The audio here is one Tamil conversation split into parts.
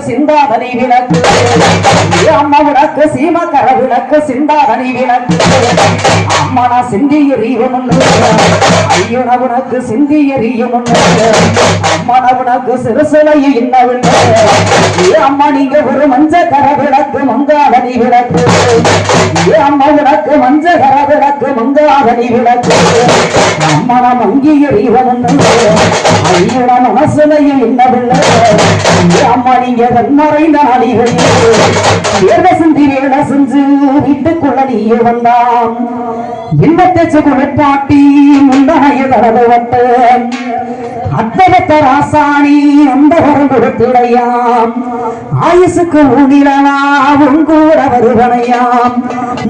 விளக்கு விளக்கு. அம்மா விளக்கு சீமக்கர விளக்கு சிந்தாதனி விளக்கு. அம்மனா சிந்தி எறியும் ஐயன உனக்கு சிந்தி எறியும் அம்மன உனக்கு சிறுசுலையு இன்னவில்லை அம்மா நீங்க ஒரு மஞ்ச கர விளக்கு மங்காதனி விளக்கு. அம்மா விளக்கு மஞ்ச கர விளக்கு. மங்காதனி விளக்கு அம்மன மங்கி எறிவன் ஐயன மனசுலையும் இன்னவில்லை. ஏ அம்மா கண்மறைந்த நாளிகளில் வேர்வ சிந்தி வேட செஞ்சு வீட்டுக்குள்ள நீயே வந்தான். என்ன தேச்சு முந்தாய தரது ராசாணி அந்த ஆயுசுக்கு ஊனிலவா கூட வருவனையாம்.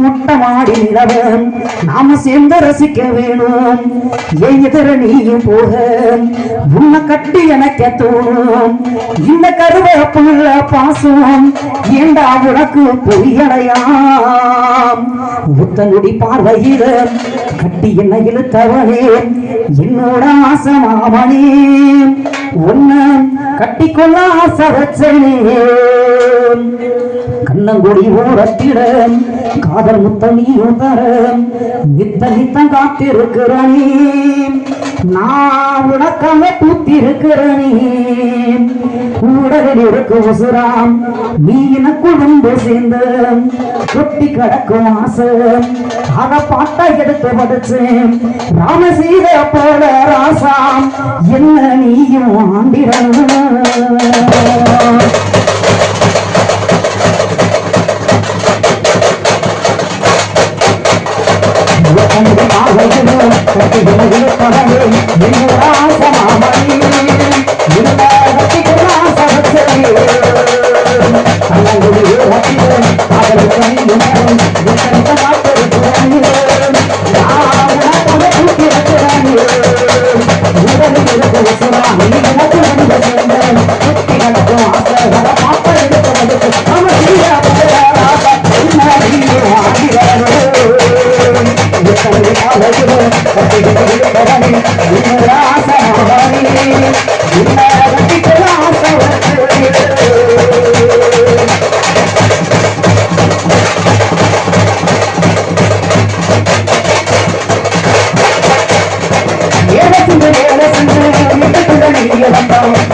முட்டமாடி நிலவன் நாம சேர்ந்து ரசிக்க வேணும். என் எதிர நீயும் போக உன்னை கட்டி எனக்கு தோணும். இந்த கருவேப்புள்ள பாசம் ஏண்டா உனக்கு பொய்யடையாம்? புத்தனுடி பார்வையில கட்டி என்ன இழுத்தவனே என்னோட ஆசமாவனே ஒன்னு கட்டிக்கொள்ள ஆசை வச்சனே. கண்ணங்குடி ஓரத்திட காதல் முத்த நீயும் தர நித்த நித்தம் காத்திருக்கிறனே நான் உனக்காக பூத்திருக்கிறேனே. கூடவில் இருக்கு உசுராம். நீ என குழுந்து சேர்ந்து கொட்டி கிடக்கும் ஆசை. அத பாட்டா எடுத்து படிச்சேன் ராமசீத போல ராசாம். என்ன நீயும் ஆண்டிரன் Thank you. ஆசமாமணி இருந்தா சகச்சரி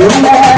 Deus.